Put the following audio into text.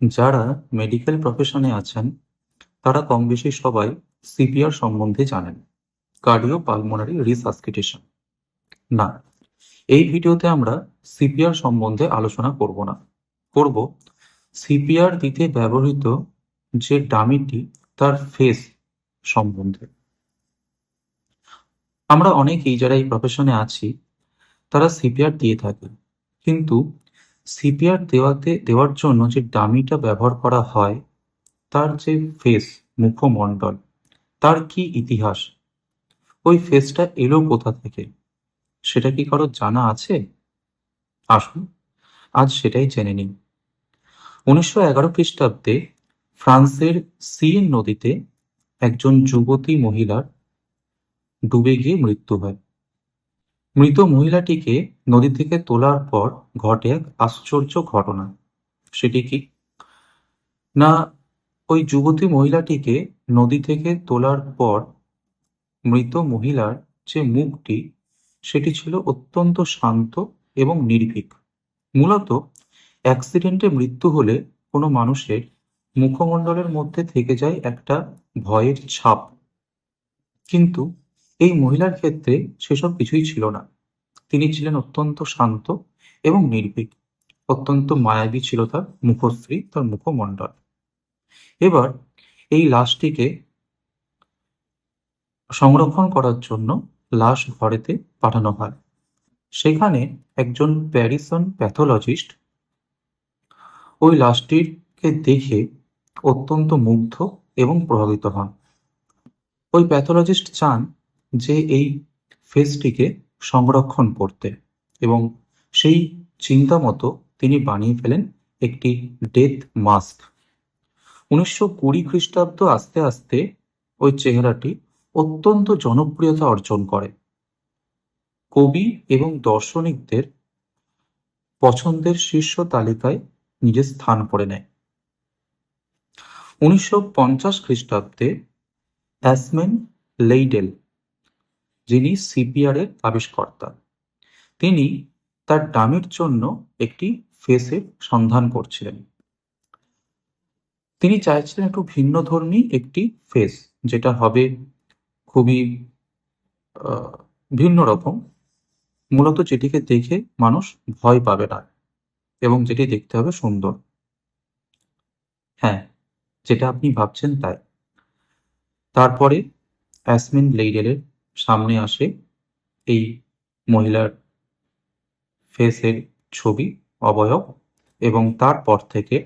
যারা মেডিকেল প্রফেশনে আছেন, তারা কম বেশি সবাই সিপিআর সম্বন্ধে জানেন। কার্ডিও পালমোনারি রিসাসকিটেশন না, এই ভিডিওতে আমরা সিপিআর সম্বন্ধে আলোচনা করব না। করব সিপিআর দিতে ব্যবহৃত যে ডামিটি, তার ফেস সম্বন্ধে। আমরা অনেকেই যারা এই প্রফেশনে আছি, তারা সিপিআর দিয়ে থাকি। কিন্তু সিপিআর দেওয়াতে, দেওয়ার জন্য যে ডামিটা ব্যবহার করা হয়, তার যে ফেস মুখমণ্ডল, তার কি ইতিহাস? ওই ফেসটা এলো কোথা থেকে? সেটা কি কারও জানা আছে? আসুন, আজ সেটাই জেনে নিন উনিশশো এগারো খ্রিস্টাব্দে ফ্রান্সের সিন নদীতে একজন যুবতী মহিলার ডুবে গিয়ে মৃত্যু হয়। মৃত মহিলাটিকে নদী থেকে তোলার পর ঘটে এক আশ্চর্য ঘটনা। সেটি কি? না, ওই যুবতী মহিলাটিকে নদী থেকে তোলার পর মৃত মহিলার যে মুখটি, সেটি ছিল অত্যন্ত শান্ত এবং নির্ভীক। মূলত, অ্যাক্সিডেন্টে মৃত্যু হলে কোনো মানুষের মুখমণ্ডলের মধ্যে থেকে যায় একটা ভয়ের ছাপ। কিন্তু এই মহিলার ক্ষেত্রে সেসব কিছুই ছিল না। তিনি ছিলেন অত্যন্ত শান্ত এবং নির্ভীক। অত্যন্ত মায়াবী ছিল তার মুখশ্রী, তার মুখমণ্ডল। এবার এই লাশটিকে সংরক্ষণ করার জন্য লাশ ঘরেতে পাঠানো হয়। সেখানে একজন প্যারিসন প্যাথোলজিস্ট ওই লাশটিকে দেখে অত্যন্ত মুগ্ধ এবং প্রভাবিত হন। ওই প্যাথোলজিস্ট চান যে এই ফেসটিকে সংরক্ষণ করতে এবং সেই চিন্তা মতো তিনি বানিয়ে ফেলেন একটি ডেথ মাস্ক। উনিশশো কুড়ি খ্রিস্টাব্দ আস্তে আস্তে ওই চেহারাটি অত্যন্ত জনপ্রিয়তা অর্জন করে। কবি এবং দার্শনিকদের পছন্দের শীর্ষ তালিকায় নিজের স্থান করে নেয়। উনিশশো পঞ্চাশ খ্রিস্টাব্দে অ্যাসমেন লেইডেল যিনি সিপিআর এর আবিষ্কর্তা। তিনি তার ডামির জন্য একটি ফেসের সন্ধান করছিলেন। তিনি চাইছিলেন একটু ভিন্নধর্মী একটি ফেস, যেটা হবে খুবই ভিন্ন রকম। মূলত যেটিকে দেখে মানুষ ভয় পাবে না এবং যেটি দেখতে হবে সুন্দর। হ্যাঁ যেটা আপনি ভাবছেন তাই। তারপরে অ্যাসমিন লেইডেলের সামনে আসে এই মহিলার ফেসের ছবি অবয়ব এবং তারপর থেকে